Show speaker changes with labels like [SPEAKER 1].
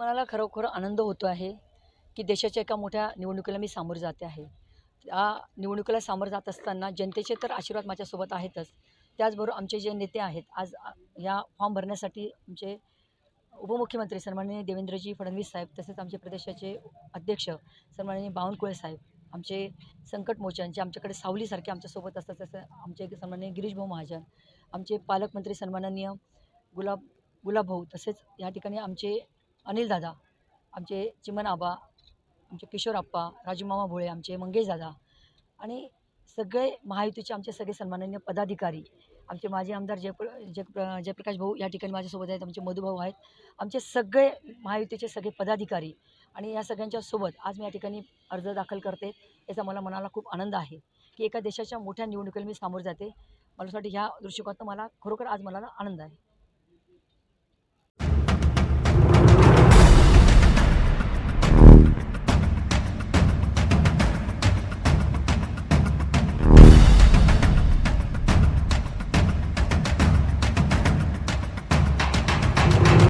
[SPEAKER 1] मनाला खरोखर आनंद होतो आहे की देशाच्या एका मोठ्या निवडणुकीला मी सामोरं जाते आहे. त्या निवडणुकीला सामोरं जात असताना जनतेचे तर आशीर्वाद माझ्यासोबत आहेतच. त्याचबरोबर आमचे जे नेते आहेत आज या फॉर्म भरण्यासाठी आमचे उपमुख्यमंत्री सन्माननीय देवेंद्रजी फडणवीस साहेब तसेच आमचे प्रदेशाचे अध्यक्ष सन्माननीय बावनकुळे साहेब आमचे संकट मोचन जे आमच्याकडे सावलीसारखे आमच्यासोबत असतात तसं आमचे सन्माननीय गिरीशभाऊ महाजन आमचे पालकमंत्री सन्माननीय गुलाब गुलाब भाऊ तसेच या ठिकाणी आमचे अनिल दादा आमचे चिमन आबा आमचे किशोर आप्पा राजूमामा भोळे आमचे मंगेश दादा आणि सगळे महायुतीचे आमचे सगळे सन्माननीय पदाधिकारी आमचे माजी आमदार जयप्र जय जयप्रकाश भाऊ या ठिकाणी माझ्यासोबत आहेत आमचे मधुभाऊ आहेत आमचे सगळे महायुतीचे सगळे पदाधिकारी आणि या सगळ्यांच्या सोबत आज मी या ठिकाणी अर्ज दाखल करते याचा मला मनाला खूप आनंद आहे की एका देशाच्या मोठ्या निवडणुकीला मी सामोरं जाते. मला असं वाटतं ह्या दृष्टिकोनातून मला खरोखर आज मला आनंद आहे.